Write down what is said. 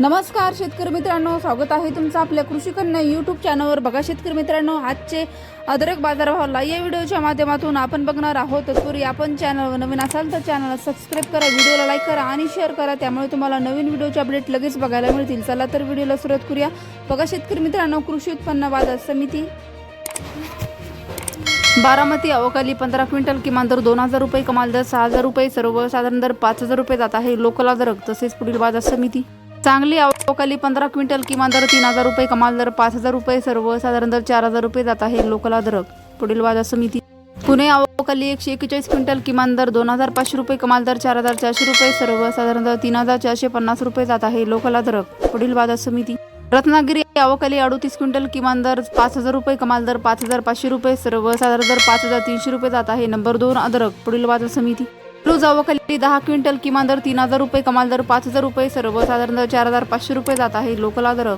नमस्कार शेतकरी मित्रांनो. स्वागत आहे तुमचं आपल्या कृषी कन्या यूट्यूब चॅनलवर बघा शेतकरी मित्रांनो आजचे अदरक बाजारभावाला या व्हिडिओच्या माध्यमातून आपण बघणार आहोत. तत्पूर्वी आपण चॅनलवर नवीन असाल तर चॅनलला सबस्क्राईब करा व्हिडिओला लाईक करा आणि शेअर करा. त्यामुळे तुम्हाला नवीन व्हिडिओचे अपडेट लगेच बघायला मिळतील. चला तर व्हिडिओला सुरुवात करूया. बघा शेतकरी मित्रांनो कृषी उत्पन्न बाजार समिती. बारामती अवकाली पंधरा क्विंटल किमान दर दोन हजार रुपये कमाल दर सहा हजार रुपये सर्वसाधारण दर पाच हजार रुपये जात आहे. लोकल अदरक तसेच पुढील बाजार समिती. चांगली अवकाली पंधरा क्विंटल किमान दर तीन हजार रुपये कमाल दर पाच हजार रुपये. सर्वसाधारण दर चार हजार रुपये जात आहे. लोकल अदरक. पुढील बाजार समिती. पुणे अवकाली एकशे एक्केचाळीस क्विंटल किमान दर दोन हजार पाचशे रुपये कमाल दर चार हजार चारशे रुपये. सर्वसाधारण दर तीन हजार चारशे पन्नास रुपये जात आहे. लोकल अदरक. पुढील बाजार समिती. रत्नागिरी अवकाली अडोतीस क्विंटल किमान दर पाच हजार रुपये कमाल दर पाच हजार पाचशे रुपये. सर्वसाधारण दर पाच हजार तीनशे रुपये जात आहे. नंबर दोन अदरक. पुढील बाजार समिती. रोज दहा क्विंटल किमान दर तीन हजार रुपये कमाल दर पाच हजार रुपये सर्वसाधारण दर चार हजार पाचशे रुपये जात आहे लोकल दर